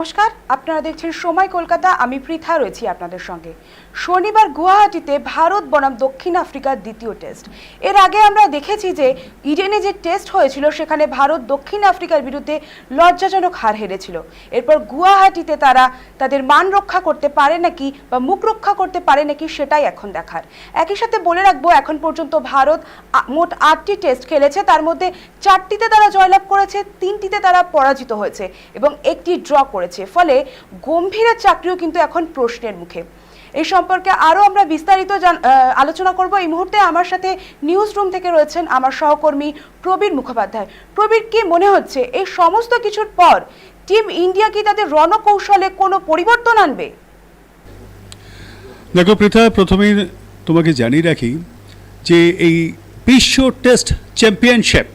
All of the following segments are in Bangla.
নমস্কার, আপনারা দেখছেন সময় কলকাতা, আমি পৃথা রয়েছি আপনাদের সঙ্গে। শনিবার গুয়াহাটিতে ভারত বনাম দক্ষিণ আফ্রিকার দ্বিতীয় টেস্ট। এর আগে আমরা দেখেছি যে ইডেনে যে টেস্ট হয়েছিল, সেখানে ভারত দক্ষিণ আফ্রিকার বিরুদ্ধে লজ্জাজনক হার হেরেছিল। এরপর গুয়াহাটিতে তারা তাদের মান রক্ষা করতে পারে নাকি বা মুখ রক্ষা করতে পারে নাকি, সেটাই এখন দেখার। একই সাথে বলে রাখব, এখন পর্যন্ত ভারত মোট আটটি টেস্ট খেলেছে। তার মধ্যে চারটিতে তারা জয়লাভ করেছে, তিনটিতে তারা পরাজিত হয়েছে এবং একটি ড্র করেছে। ফলে গম্ভীরের চাকরিও কিন্তু এখন প্রশ্নের মুখে। এই সম্পর্কে আরও আমরা বিস্তারিত আলোচনা করব। এই মুহূর্তে আমার সাথে নিউজ রুম থেকে রয়েছেন আমার সহকর্মী প্রবীর মুখোপাধ্যায়। প্রবীর, কি মনে হচ্ছে এই সমস্ত কিছুর পর টিম ইন্ডিয়া কি তাদের রণকৌশলে কোনো পরিবর্তন আনবে? দেখো, পৃথা, প্রথমেই তোমাকে জানিয়ে রাখি যে এই বিশ্ব টেস্ট চ্যাম্পিয়নশিপ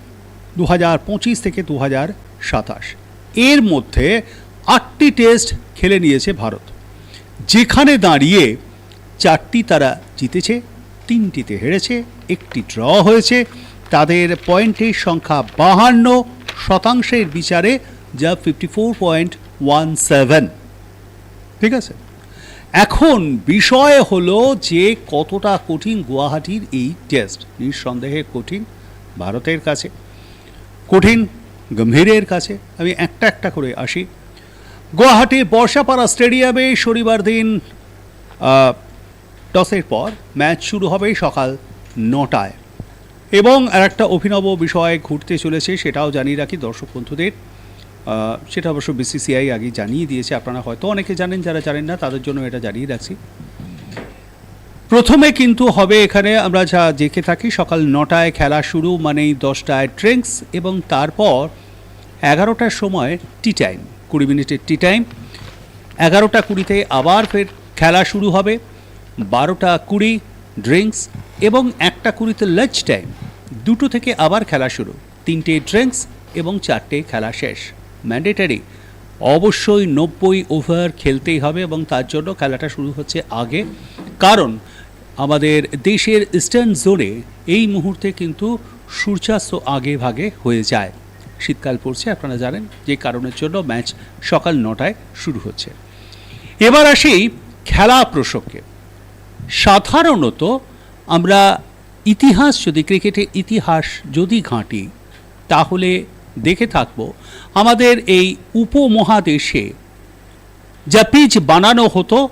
দু হাজার পঁচিশ থেকে দু এর মধ্যে আটটি টেস্ট খেলে নিয়েছে ভারত। যেখানে দাঁড়িয়ে চারটি তারা জিতেছে, তিনটিতে হেরেছে, একটি ড্র হয়েছে। তাদের পয়েন্টের সংখ্যা বাহান্ন শতাংশের বিচারে যা fifty four point one seven ঠিক আছে? এখন বিষয় হলো যে কতটা কঠিন গুয়াহাটির এই টেস্ট। নিঃসন্দেহে কঠিন ভারতের কাছে। কঠিন গম্ভীরের কাছে। আমি একটা একটা করে আসি। গুয়াহাটির বর্ষাপাড়া স্টেডিয়ামে শনিবার দিন টসের পর ম্যাচ শুরু হবে সকাল নটায়। এবং আর একটা অভিনব বিষয় ঘুরতে চলেছে সেটাও জানিয়ে রাখি দর্শক বন্ধুদের। সেটা অবশ্য বিসিসিআই আগে জানিয়ে দিয়েছে, আপনারা হয়তো অনেকে জানেন, যারা জানেন না, তাদের জন্য এটা জানিয়ে রাখছি। প্রথমে কিন্তু হবে এখানে আমরা যা দেখে থাকি, সকাল নটায় খেলা শুরু, মানেই দশটায় ড্রিঙ্কস এবং তারপর এগারোটার সময় টি টাইম। কুড়ি মিনিটের টি টাইম এগারোটা কুড়িতে আবার ফের খেলা শুরু হবে। বারোটা কুড়ি ড্রিঙ্কস এবং একটা কুড়িতে লাঞ্চ টাইম দুটো থেকে আবার খেলা শুরু। তিনটে ড্রিঙ্কস এবং চারটে খেলা শেষ। ম্যান্ডেটারি অবশ্যই নব্বই ওভার খেলতেই হবে এবং তার জন্য খেলাটা শুরু হচ্ছে আগে। কারণ আমাদের দেশের ইস্টার্ন জোনে এই মুহূর্তে কিন্তু সূর্যাস্ত আগে ভাগে হয়ে যায়। শীতকাল পড়ছে, আপনারা জানেন যে কারণের জন্য ম্যাচ সকাল নটায় শুরু হচ্ছে। এবার আসি খেলা প্রসঙ্গে। সাধারণত আমরা ইতিহাস যদি ক্রিকেটের ইতিহাস যদি ঘাঁটি, তাহলে দেখে থাকব আমাদের এই উপমহাদেশে যা পিচ বানানো হতো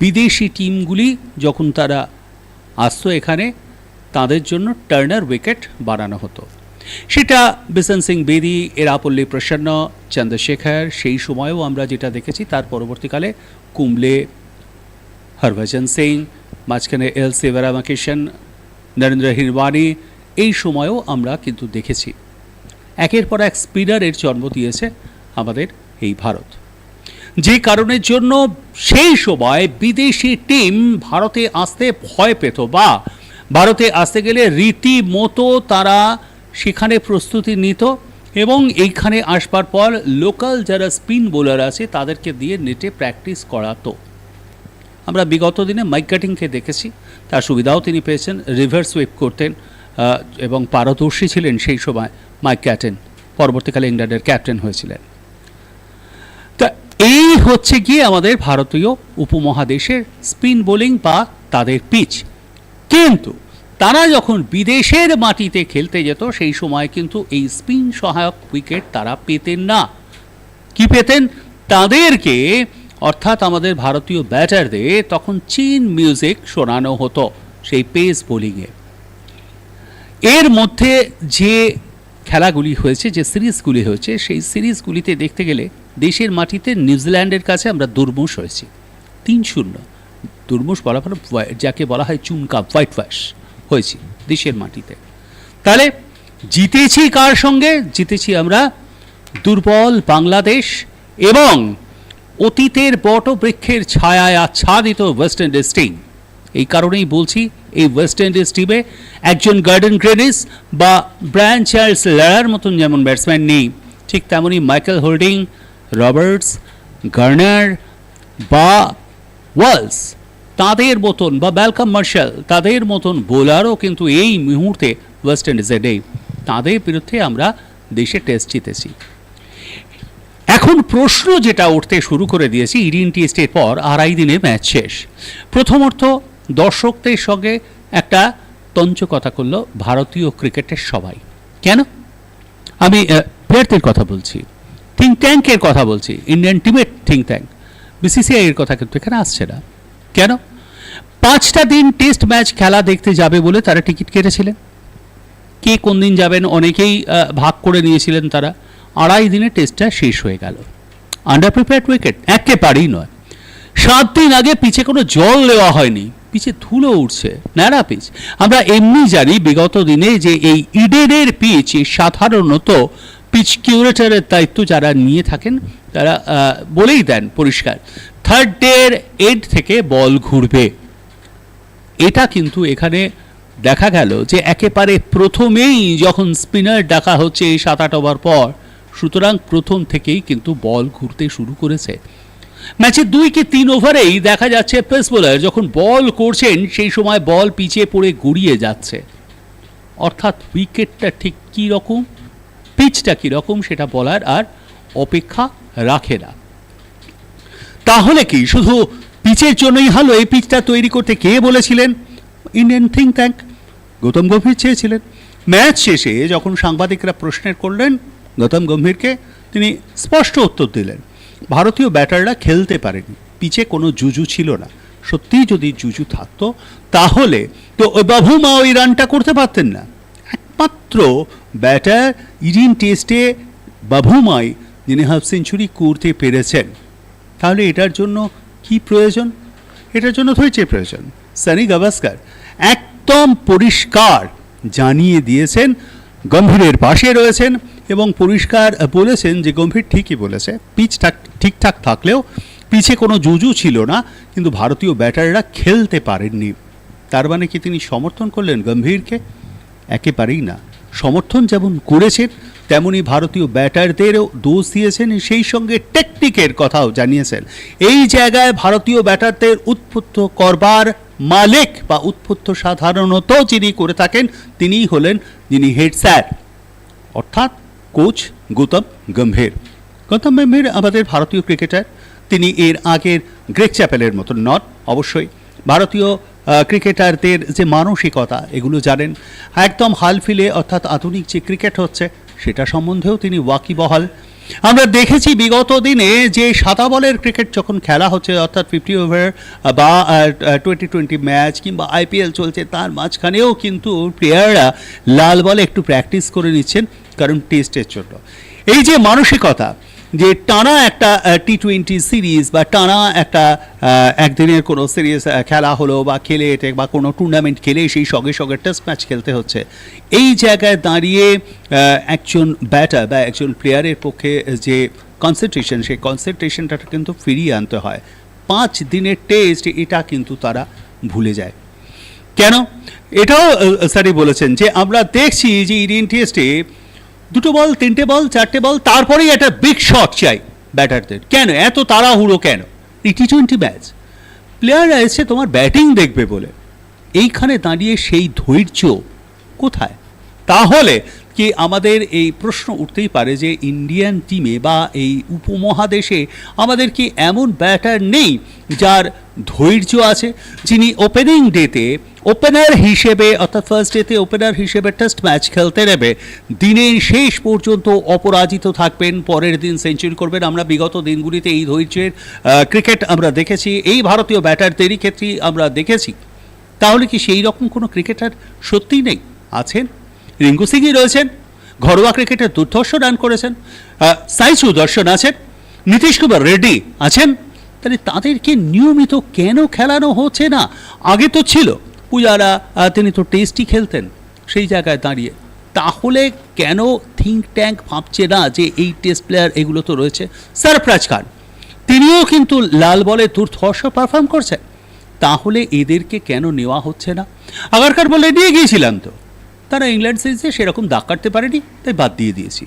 বিদেশি টিমগুলি যখন তারা আসতো এখানে, তাদের জন্য টার্নার উইকেট বানানো হতো। সেটা বিশন সিং বেদি এরাপল্লী প্রসন্ন, চন্দ্রশেখর, সেই সময়েও আমরা যেটা দেখেছি, তার পরবর্তীকালে কুম্বলে, হরভজন সিং, মাঝখানে এল সেভারামাকিশন নরেন্দ্র হিরবানি এই সময়েও আমরা কিন্তু দেখেছি। একের পর এক স্পিনারের জন্ম দিয়েছে আমাদের এই ভারত। যে কারণের জন্য সেই সময় বিদেশি টিম ভারতে আসতে ভয় পেত বা ভারতে আসতে গেলে রীতিমতো তারা সেখানে প্রস্তুতি নিত এবং এইখানে আসবার পর লোকাল যারা স্পিন বোলার আছে তাদেরকে দিয়ে নেটে প্র্যাকটিস করাতো। আমরা বিগত দিনে মাইক কাটিংকে দেখেছি, তার সুবিধাও তিনি পেয়েছেন, রিভার্স সুইপ করতেন এবং পারদর্শী ছিলেন সেই সময় মাইক ক্যাটেন, পরবর্তীকালে ইংল্যান্ডের ক্যাপ্টেন হয়েছিলেন। তা এই হচ্ছে গিয়ে আমাদের ভারতীয় উপমহাদেশের স্পিন বোলিং বা তাদের পিচ। কিন্তু তারা যখন বিদেশের মাটিতে খেলতে যেত, সেই সময় কিন্তু এই স্পিন সহায়ক উইকেট তারা পেতেন না। কি পেতেন? তাদেরকে, অর্থাৎ আমাদের ভারতীয় ব্যাটারদের, তখন চীন মিউজিক শোনানো হতো, সেই পেস বোলিংয়ে এর মধ্যে যে খেলাগুলি হয়েছে, যে সিরিজগুলি হয়েছে, সেই সিরিজগুলিতে দেখতে গেলে দেশের মাটিতে নিউজিল্যান্ডের কাছে আমরা দুর্মুষ হয়েছি। তিন শূন্য। দুর্মুষ বলা যাকে বলা হয় চুনকা, হোয়াইট ওয়াশ। হয়েছি দেশের মাটিতে। তাহলে জিতেছি কার সঙ্গে? জিতেছি আমরা দুর্বল বাংলাদেশ এবং অতীতের বটবৃক্ষের ছায়ায় আচ্ছাদিত ওয়েস্ট ইন্ডিজ টিম এই কারণেই বলছি, এই ওয়েস্ট ইন্ডিজ টিমে একজন গার্ডেন গ্রেনিস বা ব্রায়ান চার্লস লড়ার মতন যেমন ব্যাটসম্যান নেই, ঠিক তেমনই মাইকেল হোল্ডিং রবার্টস গার্নার বা ওয়ালস তাদের মতন, বা ব্যালকাম মার্শাল তাদের মতন বোলারও কিন্তু এই মুহূর্তে ওয়েস্ট ইন্ডিজে নেই। তাদের বিরুদ্ধে আমরা দেশে টেস্ট জিতেছি। এখন প্রশ্ন যেটা উঠতে শুরু করে দিয়েছি, ইডিন টেস্টের পর আড়াই দিনে ম্যাচ শেষ। প্রথমত দর্শকদের সঙ্গে একটা তঞ্চ কথা করল ভারতীয় ক্রিকেটের সবাই। কেন? আমি প্লেয়ারদের কথা বলছি থিঙ্ক ট্যাঙ্কের কথা বলছি ইন্ডিয়ান টিমের থিঙ্ক ট্যাঙ্ক বিসিসিআই এর কথা কিন্তু এখানে আসছে না। কেন? পাঁচটা দিন টেস্ট ম্যাচ খেলা দেখতে যাবে বলে তারা টিকিট কেটেছিলেন। কে কোন দিন যাবেন অনেকেই ভাগ করে নিয়েছিলেন তারা। আড়াই দিনে টেস্টটা শেষ হয়ে গেল। আন্ডার প্রিপেয়ার্ড উইকেট একেবারেই নয়। সাত দিন আগে পিছে কোনো জল দেওয়া হয়নি পিছে ধুলো উঠছে, ন্যাড়া পিচ। আমরা এমনি জানি বিগত দিনে যে এই ইডেনের পিচ সাধারণত পিচ কিউরেটারের দায়িত্ব যারা নিয়ে থাকেন, তারা বলেই দেন পরিষ্কার থার্ড ডের এড থেকে বল ঘুরবে। এটা কিন্তু এখানে দেখা গেল যে একেবারে প্রথমেই যখন স্পিনার ডাকা হচ্ছে এই সাত আট ওভার পর, সুতরাং প্রথম থেকেই কিন্তু বল ঘুরতে শুরু করেছে। ম্যাচের দুই কি তিন ওভারেই দেখা যাচ্ছে পেস বোলার যখন বল করছেন, সেই সময় বল পিছিয়ে পড়ে গড়িয়ে যাচ্ছে। অর্থাৎ উইকেটটা ঠিক কী রকম? পিচটা কী রকম সেটা বলার আর অপেক্ষা রাখে না। তাহলে কি, শুধু পিচের জন্যই হলো এই পিচটা তৈরি করতে কে বলেছিলেন? Indian think tank Gautam Gambhir চেয়েছিলেন। ম্যাচ শেষে যখন সাংবাদিকরা প্রশ্নের করলেন গৌতম গম্ভীরকে, তিনি স্পষ্ট উত্তর দিলেন, ভারতীয় ব্যাটাররা খেলতে পারেনি, পিচে কোনো জুজু ছিল না। সত্যিই যদি জুজু থাকতো, তাহলে তো ওই বাভুমা ওই রানটা করতে পারতেন না। একমাত্র ব্যাটার ইডিন টেস্টে বাভুমাই যিনি হাফ সেঞ্চুরি করতে পেরেছেন। তাহলে এটার জন্য কি প্রয়োজন? এটার জন্য ধৈর্যের প্রয়োজন। সানি গাভাস্কার একদম পরিষ্কার জানিয়ে দিয়েছেন, গম্ভীরের পাশে রয়েছেন এবং পরিষ্কার বলেছেন যে গম্ভীর ঠিকই বলেছে। পিচ ঠিকঠাক থাকলেও পিছে কোনো জুজু ছিল না, কিন্তু ভারতীয় ব্যাটাররা খেলতে পারেননি। তার মানে কি তিনি সমর্থন করলেন গম্ভীরকে? একেবারেই না। সমর্থন যেমন করেছেন, তেমনি ভারতীয় ব্যাটারদেরও দোষ দিয়েছেন, সেই সঙ্গে টেকনিকের কথাও জানিয়েছেন। এই জায়গায় ভারতীয় ব্যাটারদের উৎপত্ত করবার মালিক বা উৎপত্ত সাধারণত যিনি করে থাকেন, তিনিই হলেন যিনি হেড স্যার। অর্থাৎ কোচ গৌতম গম্ভীর। গৌতম গম্ভীর আমাদের ভারতীয় ক্রিকেটার। তিনি এর আগের গ্রেক চ্যাপেলের মতন নট অবশ্যই। ভারতীয় ক্রিকেটারদের যে মানসিকতা, এগুলো জানেন একদম হাল ফিলে, অর্থাৎ আধুনিক যে ক্রিকেট হচ্ছে, সেটা সম্বন্ধেও তিনি ওয়াকিবহাল। আমরা দেখেছি বিগত দিনে যে সাদা বলের ক্রিকেট যখন খেলা হচ্ছে, অর্থাৎ ফিফটি ওভার বা টোয়েন্টি টোয়েন্টি ম্যাচ কিংবা আইপিএল চলছে, তার মাঝখানেও কিন্তু প্লেয়াররা লাল বলে একটু প্র্যাকটিস করে নিচ্ছেন, কারণ টেস্টের জন্য। এই যে মানসিকতা যে টানা একটা টি টোয়েন্টি সিরিজ বা টানা একটা একদিনের কোনো সিরিজ খেলা হলো বা খেলে এটে বা কোনো টুর্নামেন্ট খেলে সেই সঙ্গে সঙ্গে টেস্ট ম্যাচ খেলতে হচ্ছে। এই জায়গায় দাঁড়িয়ে একজন ব্যাটার বা একজন প্লেয়ারের পক্ষে যে কনসেন্ট্রেশন সেই কনসেন্ট্রেশনটা কিন্তু ফিরিয়ে আনতে হয়। পাঁচ দিনের টেস্ট এটা কিন্তু তারা ভুলে যায়। কেন? এটাও স্যারই বলেছেন যে আমরা দেখছি যে ইন্ডিয়ান টেস্টে দুটো বল, তিনটে বল, চারটে বল, তারপরেই একটা বিগ শট চাই ব্যাটারদের। কেন? এত তাড়াহুড়ো কেন? টি টোয়েন্টি ম্যাচ প্লেয়াররা এসে তোমার ব্যাটিং দেখবে বলে। এইখানে দাঁড়িয়ে সেই ধৈর্য কোথায়? তাহলে কি আমাদের এই প্রশ্ন উঠতেই পারে যে ইন্ডিয়ান টিমে বা এই উপমহাদেশে আমাদের কি এমন ব্যাটার নেই যার ধৈর্য আছে? যিনি ওপেনিং ডেতে ওপেনার হিসেবে অর্থাৎ ফার্স্ট ডেতে ওপেনার হিসেবে টেস্ট ম্যাচ খেলতে নেবে। দিনের শেষ পর্যন্ত অপরাজিত থাকবেন, পরের দিন সেঞ্চুরি করবেন। আমরা বিগত দিনগুলিতে এই ধৈর্যের ক্রিকেট আমরা দেখেছি, এই ভারতীয় ব্যাটারদেরই ক্ষেত্রেই আমরা দেখেছি। তাহলে কি সেই রকম কোনো ক্রিকেটার সত্যিই নেই? আছেন? রিঙ্কু সিংই রয়েছেন, ঘরোয়া ক্রিকেটে দুর্ধর্ষ রান করেছেন সাই সুদর্শন আছেন, নীতিশ কুমার রেড্ডি আছেন, তাহলে তাদেরকে নিয়মিত কেন খেলানো হচ্ছে না? আগে তো ছিল, পূজারা তিনি তো টেস্টই খেলতেন সেই জায়গায় দাঁড়িয়ে। তাহলে কেন থিঙ্ক ট্যাঙ্ক ভাবছে না যে এই টেস্ট প্লেয়ার এগুলো তো রয়েছে? সরফরাজ খান তিনিও কিন্তু লাল বলে দুর্ধর্ষ পারফর্ম করছেন। তাহলে এদেরকে কেন নেওয়া হচ্ছে না? আগারকার বলে নিয়ে গিয়েছিলাম তো। তারা ইংল্যান্ড সিরিজে সেরকম দাগ কাটতে পারেনি, তাই বাদ দিয়ে দিয়েছি।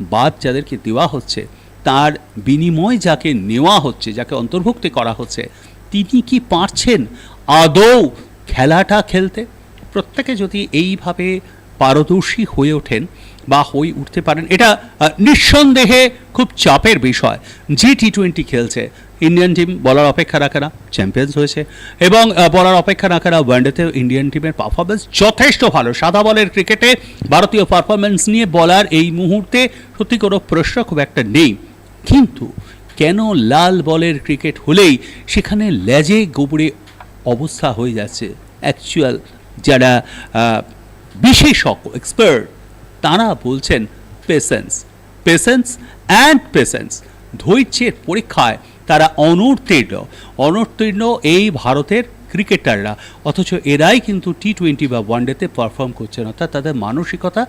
বাদ যাদেরকে দেওয়া হচ্ছে, তার বিনিময় যাকে নেওয়া হচ্ছে, যাকে অন্তর্ভুক্ত করা হচ্ছে, তিনি কি পারছেন আদৌ খেলাটা খেলতে? প্রত্যেকে যদি এইভাবে পারদর্শী হয়ে ওঠেন বা হয়ে উঠতে পারেন, এটা নিঃসন্দেহে খুব চাপের বিষয়। জি টি টোয়েন্টি খেলছে। ইন্ডিয়ান টিম বলার অপেক্ষা রাখে না চ্যাম্পিয়ন্স হয়েছে। এবং বলার অপেক্ষা রাখে না ওয়ানডেতেও ইন্ডিয়ান টিমের পারফরমেন্স যথেষ্ট ভালো। সাদা বলের ক্রিকেটে ভারতীয় পারফরমেন্স নিয়ে বলার এই মুহূর্তে সত্যি কোনো প্রশ্ন খুব একটা নেই। কিন্তু কেন লাল বলের ক্রিকেট হলেই সেখানে লেজে গোবরে অবস্থা হয়ে যাচ্ছে? অ্যাকচুয়াল যারা বিশেষজ্ঞ এক্সপার্ট তারা বলছেন পেশেন্স পেশেন্স অ্যান্ড পেশেন্স ধৈর্যের পরীক্ষায় তারা অনুত্তীর্ণ অনুত্তীর্ণ এই ভারতের ক্রিকেটাররা। অথচ এরাই কিন্তু টি টোয়েন্টি বা ওয়ানডেতে পারফর্ম করছেন। অর্থাৎ তাদের মানসিকতা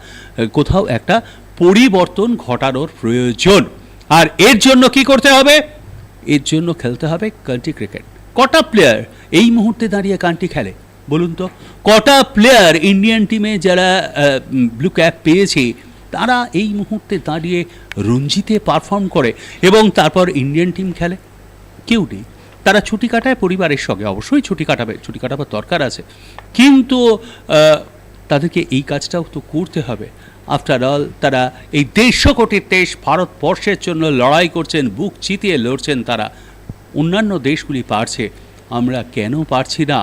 কোথাও একটা পরিবর্তন ঘটানোর প্রয়োজন। আর এর জন্য কি করতে হবে? এর জন্য খেলতে হবে কান্ট্রি ক্রিকেট কটা প্লেয়ার এই মুহূর্তে দাঁড়িয়ে কান্ট্রি খেলে? বলুন তো, কটা প্লেয়ার ইন্ডিয়ান টিমে যারা ব্লু ক্যাপ পেয়েছে, তারা এই মুহূর্তে দাঁড়িয়ে রঞ্জিতে পারফর্ম করে এবং তারপর ইন্ডিয়ান টিম খেলে? কেউ নেই। তারা ছুটি কাটায় পরিবারের সঙ্গে, অবশ্যই ছুটি কাটাবে, ছুটি কাটাবার দরকার আছে। কিন্তু তাদেরকে এই কাজটাও তো করতে হবে। আফটার অল তারা এই দেড়শো কোটির দেশ ভারতবর্ষের জন্য লড়াই করছেন, বুক চিতিয়ে লড়ছেন তারা। অন্যান্য দেশগুলি পারছে, আমরা কেন পারছি না?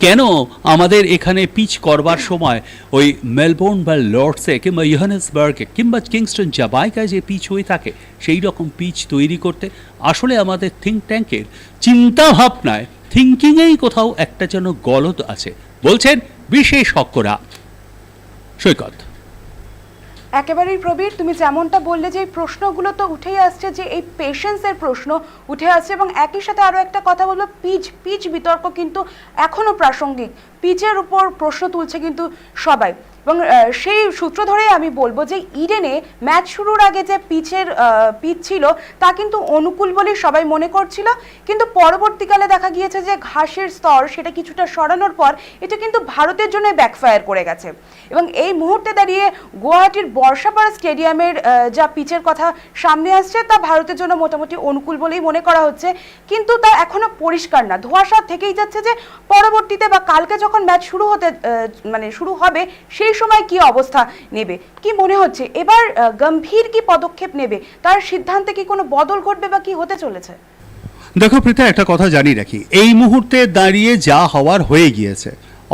কেন আমাদের এখানে পিচ করবার সময় ওই মেলবোর্ন বা লর্ডসে কিংবা ইহানেসবার্গে কিংবা কিংস্টন জাবাইকায় যে পিচ হয়ে থাকে, সেই রকম পিচ তৈরি করতে আসলে আমাদের থিঙ্ক ট্যাঙ্কের চিন্তাভাবনায় থিঙ্কিংয়েই কোথাও একটা যেন গলত আছে। বলছেন বিশেষজ্ঞরা। সৈকত। একেবারেই প্রবীর, তুমি যেমনটা বললে যে এই প্রশ্নগুলো তো উঠেই আসছে যে এই পেশেন্সের প্রশ্ন উঠে আসছে এবং একই সাথে আরও একটা কথা বলব, পিচ পিচ বিতর্ক কিন্তু এখনও প্রাসঙ্গিক। পিচের উপর প্রশ্ন তুলছে কিন্তু সবাই। এবং সেই সূত্র ধরেই আমি বলব যে ইডেনে ম্যাচ শুরুর আগে যে পিচের পিচ ছিল, তা কিন্তু অনুকূল বলেই সবাই মনে করছিল। কিন্তু পরবর্তীকালে দেখা গিয়েছে যে ঘাসের স্তর সেটা কিছুটা সরানোর পর এটা কিন্তু ভারতের জন্য ব্যাকফায়ার করে গেছে। এবং এই মুহূর্তে দাঁড়িয়ে গুয়াহাটির বর্ষাপাড়া স্টেডিয়ামের যা পিচের কথা সামনে আসছে, তা ভারতের জন্য মোটামুটি অনুকূল বলেই মনে করা হচ্ছে। কিন্তু তা এখনও পরিষ্কার না। ধোঁয়াশা থেকেই যাচ্ছে যে পরবর্তীতে বা কালকে যখন ম্যাচ শুরু হতে মানে শুরু হবে, সেই সময় কি অবস্থা নেবে? কি মনে হচ্ছে? এবার গম্ভীর কি পদক্ষেপ নেবে? তার সিদ্ধান্তে কি কোনো বদল ঘটবে বা কি হতে চলেছে? দেখো প্রীতা, একটা কথা জানি রাখি। এই মুহূর্তে দাঁড়িয়ে যা হওয়ার হয়ে গিয়েছে।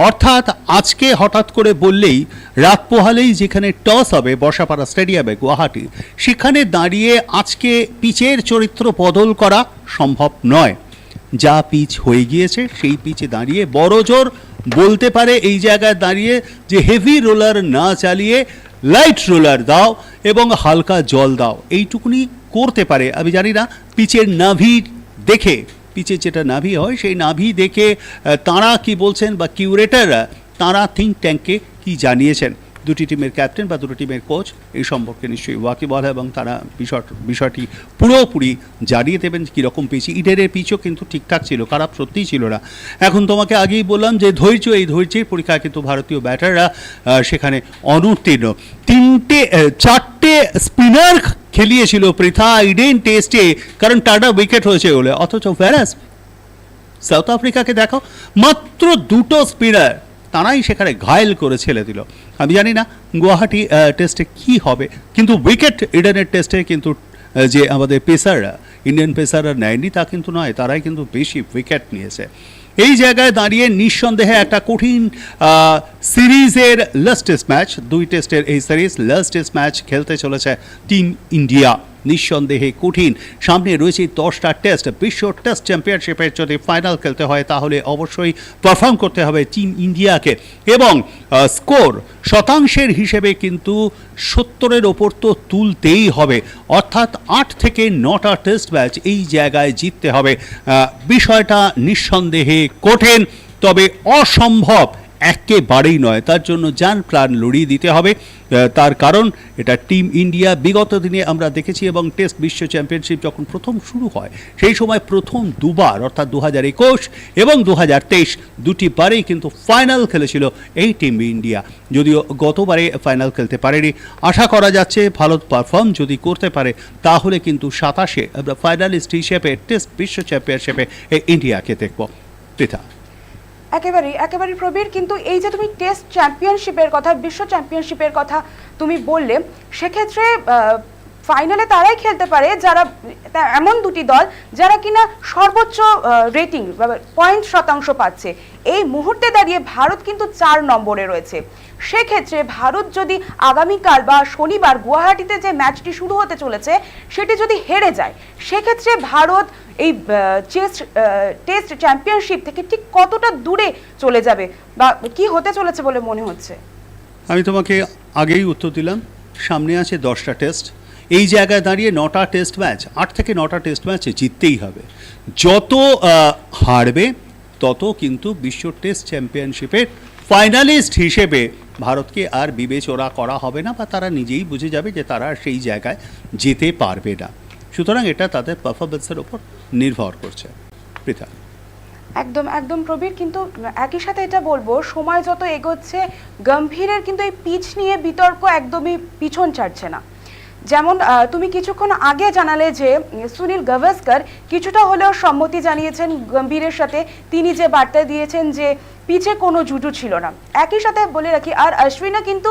অর্থাৎ আজকে হঠাৎ করে বললেই রাত পোহালেই যেখানে টস হবে বর্ষাপাড়া স্টেডিয়ামে গুয়াহাটি, সেখানে দাঁড়িয়ে আজকে পিচের চরিত্র বদল করা সম্ভব নয়। যা পিচ হয়ে গিয়েছে, সেই পিচে দাঁড়িয়ে বড় জোর বলতে পারে এই জায়গায় দাঁড়িয়ে যে হেভি রোলার না চালিয়ে লাইট রোলার দাও এবং হালকা জল দাও। এইটুকুনি করতে পারে। আমি জানি না, পিচের নাভি দেখে, পিচের যেটা নাভি হয়, সেই নাভি দেখে তাঁরা কি বলছেন বা কিউরেটাররা তাঁরা থিঙ্ক ট্যাঙ্কে কি জানিয়েছেন? দুটি টিমের ক্যাপ্টেন বা দুটো টিমের কোচ, এই সম্পর্কে নিশ্চয়ই ওয়াকিবল এবং তারা বিষয়, বিষয়টি পুরোপুরি জানিয়ে দেবেন কীরকম পিচ। ইডেনের পিচও কিন্তু ঠিকঠাক ছিল, খারাপ সত্যিই ছিল না। এখন তোমাকে আগেই বললাম যে ধৈর্য, এই ধৈর্যের পরীক্ষা কিন্তু ভারতীয় ব্যাটাররা সেখানে অনুত্তীর্ণ। তিনটে চারটে স্পিনার খেলিয়েছিল পৃথা ইডেন টেস্টে, কারণ টাটা উইকেট হয়েছে বলে। অথচ ভ্যারাস, সাউথ আফ্রিকাকে দেখো, মাত্র দুটো স্পিনার তারাই সেখানে ঘায়েল করে ছেড়ে দিল। আমি জানি না গুয়াহাটি টেস্টে কি হবে। কিন্তু উইকেট ইডেনের টেস্টে কিন্তু যে আমাদের পেসাররা ইন্ডিয়ান পেসাররা নেয়নি, তা কিন্তু নয়, তারাই কিন্তু বেশি উইকেট নিয়েছে। এই জায়গায় দাঁড়িয়ে নিঃসন্দেহে একটা কঠিন সিরিজের লাস্ট টেস্ট ম্যাচ দুই টেস্টের এই সিরিজ লাস্ট টেস্ট ম্যাচ খেলতে চলেছে টিম ইন্ডিয়া নিঃসন্দেহে কঠিন। সামনে রয়েছে দশটা টেস্ট। বিশ্ব টেস্ট চ্যাম্পিয়নশিপের যদি ফাইনাল খেলতে হয়, তাহলে অবশ্যই পারফর্ম করতে হবে টিম ইন্ডিয়াকে। এবং স্কোর শতাংশের হিসেবে কিন্তু সত্তরের ওপর তো তুলতেই হবে। অর্থাৎ আট থেকে নটা টেস্ট ম্যাচ এই জায়গায় জিততে হবে। বিষয়টা নিঃসন্দেহে কঠিন, তবে অসম্ভব একেবারেই নয়। তার জন্য যান প্ল্যান লড়িয়ে দিতে হবে। তার কারণ এটা টিম ইন্ডিয়া। বিগত দিনে আমরা দেখেছি এবং টেস্ট বিশ্ব চ্যাম্পিয়নশিপ যখন প্রথম শুরু হয়, সেই সময় প্রথম দুবার, অর্থাৎ দু হাজার একুশ এবং দু হাজার তেইশ, দুটি বারেই কিন্তু ফাইনাল খেলেছিল এই টিম ইন্ডিয়া। যদিও গতবারে ফাইনাল খেলতে পারেনি। আশা করা যাচ্ছে ভালো পারফর্ম যদি করতে পারে, তাহলে কিন্তু সাতাশে আমরা ফাইনালিস্ট হিসেবে টেস্ট বিশ্ব চ্যাম্পিয়নশিপে ইন্ডিয়াকে দেখব। পৃথা। একেবারেই একেবারেই প্রবীর, কিন্তু এই যে তুমি টেস্ট চ্যাম্পিয়নশিপের কথা, বিশ্ব চ্যাম্পিয়নশিপের কথা তুমি বললে, সেক্ষেত্রে ফাইনালে তারাই খেলতে পারে যারা এমন দুটি দল যারা কিনা সর্বোচ্চ রেটিং পয়েন্ট শতাংশ পাচ্ছে। এই মুহূর্তে দাঁড়িয়ে ভারত কিন্তু চার নম্বরে রয়েছে। সেক্ষেত্রে ভারত যদি আগামীকাল বা শনিবার গুয়াহাটিতে যে ম্যাচটি শুরু হতে চলেছে, সেটি যদি হেরে যায়, সেক্ষেত্রে ভারত এই চেস্ট টেস্ট চ্যাম্পিয়নশিপ থেকে ঠিক কতটা দূরে চলে যাবে বা কি হতে চলেছে বলে মনে হচ্ছে? আমি তোমাকে আগেই উত্তর দিলাম। সামনে আছে দশটা টেস্ট এই জায়গায় দাঁড়িয়ে নটা টেস্ট ম্যাচ, আট থেকে নটা টেস্ট ম্যাচে জিততেই হবে। যত হারবে, তত কিন্তু বিশ্ব টেস্ট চ্যাম্পিয়নশিপের ফাইনালিস্ট হিসেবে ভারতকে আর বিবেচনা করা হবে না বা তারা নিজেই বুঝে যাবে যে তারা সেই জায়গায় যেতে পারবে না। সুতরাং এটা তাদের পারফরমেন্সের ওপর নির্ভর করছে। পৃথা। একদম একদম প্রবীর, কিন্তু একই সাথে এটা বলব, সময় যত এগোচ্ছে, গম্ভীরের কিন্তু এই পিচ নিয়ে বিতর্ক একদমই পিছন ছাড়ছে না। যেমন তুমি কিছুক্ষণ আগে জানালে যে, সুনীল গাভাস্কর কিছুটা হলেও সম্মতি জানিয়েছেন গম্ভীরের সাথে। তিনি যে বার্তা দিয়েছেন যে পিচে কোনো জুজু ছিল না। একই সাথে বলে রাখি, আর অশ্বিনা কিন্তু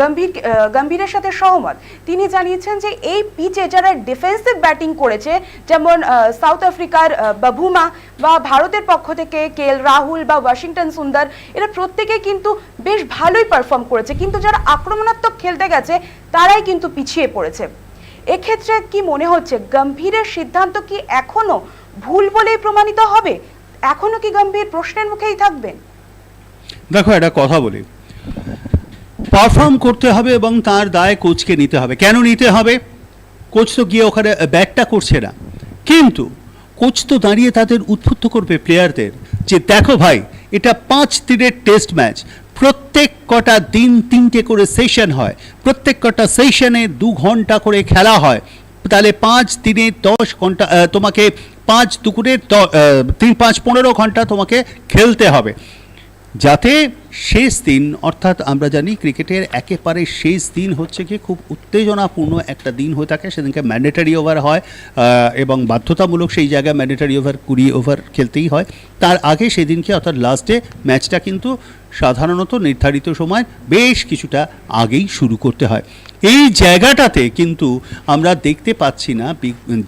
গম্ভীর গম্ভীরের সাথে সহমত। তিনি জানিয়েছেন যে এই পিচে যারা ডিফেন্সিভ ব্যাটিং করেছে, যেমন সাউথ আফ্রিকার বাভুমা বা ভারতের পক্ষ থেকে কে এল রাহুল বা ওয়াশিংটন সুন্দর এরা প্রত্যেকে কিন্তু বেশ ভালোই পারফর্ম করেছে। কিন্তু যারা আক্রমণাত্মক খেলতে গেছে, তারাই কিন্তু পিছিয়ে পড়েছে। এক্ষেত্রে কি মনে হচ্ছে, গম্ভীরের সিদ্ধান্ত কি এখনও ভুল বলেই প্রমাণিত হবে? এখনও কি গম্ভীর প্রশ্নের মুখেই থাকবেন দেখো, একটা কথা বলি। পারফর্ম করতে হবে এবং তার দায় কোচকে নিতে হবে। কেন নিতে হবে? কোচ তো গিয়ে ওখানে ব্যাটটা করছে না। কিন্তু কোচ তো দাঁড়িয়ে তাদের উদ্বুদ্ধ করবে প্লেয়ারদের যে, দেখো ভাই, এটা পাঁচ দিনের টেস্ট ম্যাচ প্রত্যেক কটা দিন তিনটে করে সেশন হয়। প্রত্যেক কটা সেশনে দু ঘণ্টা করে খেলা হয়। তাহলে পাঁচ দিনে দশ ঘণ্টা তোমাকে পাঁচ দুপুরে তিন পাঁচ পনেরো ঘণ্টা তোমাকে খেলতে হবে। যাতে শেষ দিন, অর্থাৎ আমরা জানি ক্রিকেটের একেবারে শেষ দিন হচ্ছে কি খুব উত্তেজনাপূর্ণ একটা দিন হয়ে থাকে। সেদিনকে ম্যান্ডেটারি ওভার হয় এবং বাধ্যতামূলক সেই জায়গায় ম্যান্ডেটারি ওভার কুড়ি ওভার খেলতেই হয়। তার আগে সেদিনকে, অর্থাৎ লাস্টে ম্যাচটা কিন্তু সাধারণত নির্ধারিত সময় বেশ কিছুটা আগেই শুরু করতে হয়। এই জায়গাটাতে কিন্তু আমরা দেখতে পাচ্ছি না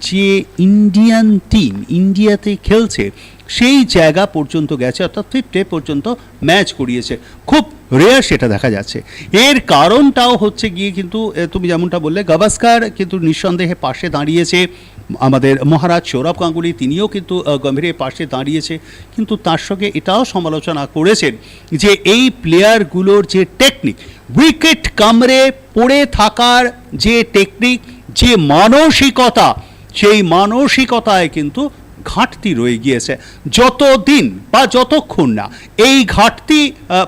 যে ইন্ডিয়ান টিম ইন্ডিয়াতে খেলছে, সেই জায়গা পর্যন্ত গেছে, অর্থাৎ ফিফটে পর্যন্ত ম্যাচ করিয়েছে। খুব রেয়ার সেটা দেখা যাচ্ছে। এর কারণটাও হচ্ছে গিয়ে কিন্তু তুমি যেমনটা বললে, গাভাস্কার কিন্তু নিঃসন্দেহে পাশে দাঁড়িয়েছে। আমাদের মহারাজ সৌরভ গাঙ্গুলি, তিনিও কিন্তু গম্ভীরের পাশে দাঁড়িয়েছে। কিন্তু তার সঙ্গে এটাও সমালোচনা করেছেন যে এই প্লেয়ারগুলোর যে টেকনিক উইকেট কামড়ে পড়ে থাকার যে টেকনিক যে মানসিকতা, সেই মানসিকতায় কিন্তু ঘাটতি রয়ে গিয়েছে। যতদিন বা যতক্ষণ না এই ঘাটতি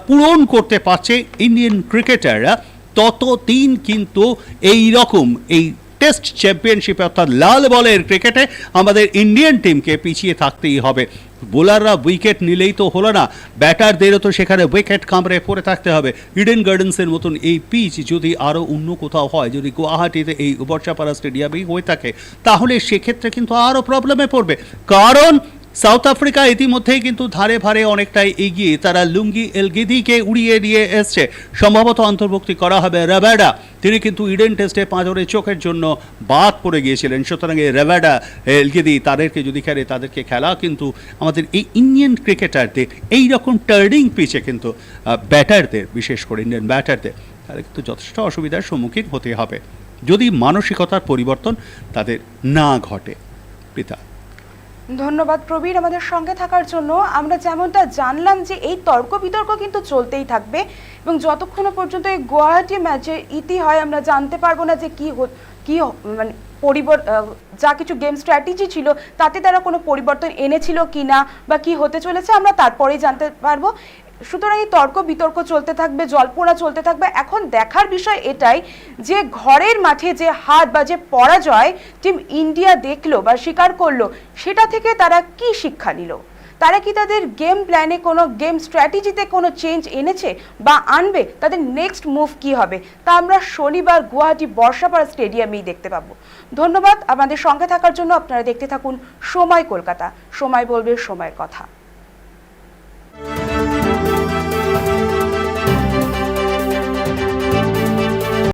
পূরণ করতে পারছে ইন্ডিয়ান ক্রিকেটাররা ততদিন কিন্তু এই রকম এই টেস্ট চ্যাম্পিয়নশিপে অর্থাৎ লাল বলের ক্রিকেটে আমাদের ইন্ডিয়ান টিমকে পিছিয়ে থাকতেই হবে। বোলাররা উইকেট নিলেই তো হলো না। ব্যাটারদেরও তো সেখানে উইকেট কামড়ে পড়ে থাকতে হবে। ইডেন গার্ডেন্সের মতন এই পিচ যদি আরও অন্য কোথাও হয়, যদি গুয়াহাটিতে এই বর্ষাপাড়া স্টেডিয়ামেই হয়ে থাকে, তাহলে সেক্ষেত্রে কিন্তু আরও প্রবলেমে পড়বে। কারণ সাউথ আফ্রিকা ইতিমধ্যেই কিন্তু ধারে ভারে অনেকটাই এগিয়ে তারা লুঙ্গি, এলগিদিকে উড়িয়ে দিয়ে এসছে। সম্ভবত অন্তর্ভুক্তি করা হবে রেবাডা তিনি কিন্তু ইডেন টেস্টে পাঁজরে চোখের জন্য বাদ পড়ে গিয়েছিলেন। সুতরাং এই রেবাডা এলগিদি তাদেরকে যদি খেলে, তাদেরকে খেলা কিন্তু আমাদের এই ইন্ডিয়ান ক্রিকেটারদের, এই রকম টার্নিং পিচে কিন্তু ব্যাটারদের, বিশেষ করে ইন্ডিয়ান ব্যাটারদের, তাদের কিন্তু যথেষ্ট অসুবিধার সম্মুখীন হতে হবে। যদি মানসিকতার পরিবর্তন তাদের না ঘটে, পিতা। ধন্যবাদ প্রবীর আমাদের সঙ্গে থাকার জন্য। আমরা যেমনটা জানলাম যে এই তর্ক বিতর্ক কিন্তু চলতেই থাকবে এবং যতক্ষণ পর্যন্ত এই গুয়াহাটি ম্যাচের ইতি হয়, আমরা জানতে পারব না যে কি কি মানে পরিবর যা কিছু গেম স্ট্র্যাটেজি ছিল, তাতে তারা কোনো পরিবর্তন এনেছিল কি না বা কি হতে চলেছে, আমরা তারপরেই জানতে পারব। সুতরাং এই তর্ক বিতর্ক চলতে থাকবে, জল্পনা চলতে থাকবে। এখন দেখার বিষয় এটাই যে ঘরের মাঠে যে হাত বা যে পরাজয় টিম ইন্ডিয়া দেখল বা স্বীকার করল, সেটা থেকে তারা কি শিক্ষা নিল? তারা কি তাদের গেম প্ল্যানে কোনো গেম স্ট্র্যাটেজিতে কোনো চেঞ্জ এনেছে বা আনবে? তাদের নেক্সট মুভ কি হবে? তা আমরা শনিবার গুয়াহাটি বর্ষাপাড়া স্টেডিয়ামেই দেখতে পাবো। ধন্যবাদ। আমাদের সঙ্গে থাকার জন্য আপনারা দেখতে থাকুন সময় কলকাতা। সময় বলবে সময়ের কথা।